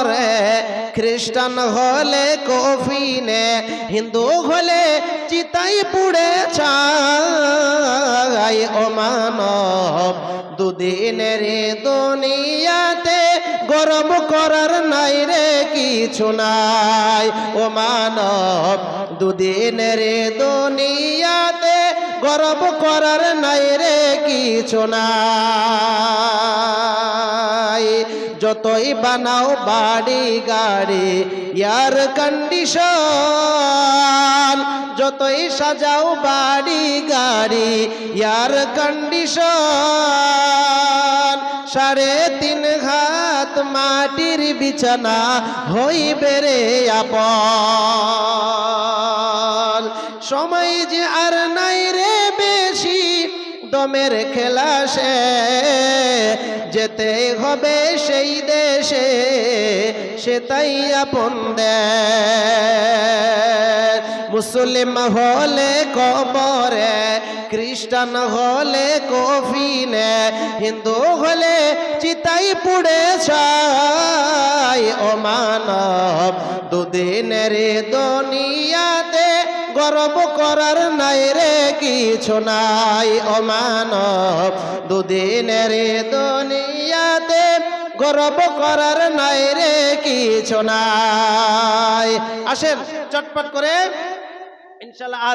কবরে খ্রিস্টান হলে কফিনে, হিন্দু হলে চিতাই পুড়ে ছাই। ও মানব, দুদিনের দুনিয়াতে গরম করার নাই রে কিছু নাই। ও মানব, দুদিনের দুনিয়াতে গরম করার নাই রে কিছু নাই। যতই বানাও বাড়ি গাড়ি এয়ার কন্ডিশন যতই সাজাও বাড়ি গাড়ি এয়ার কন্ডিশন সাড়ে তিন হাত মাটির বিছানা হইবে রে আপন। সময় যে আর নাই রে বেশি দমের খেলা সে যেতে হবে সেই দেশে সে তাই আপন মুসলিম হলে কবরে, খ্রিস্টান হলে কফিনে, হিন্দু হলে চিতাই পুড়ে ছাই। ও মানব, দুদিনের দুনিয়াতে গর্ব করার নাই কিছু নাই, ও মানব। দুদিনের দুনিয়াতে গর্ব করার নাই রে কিছু নাই। আসেন, চটপট করে। ইনশাল্লাহ আর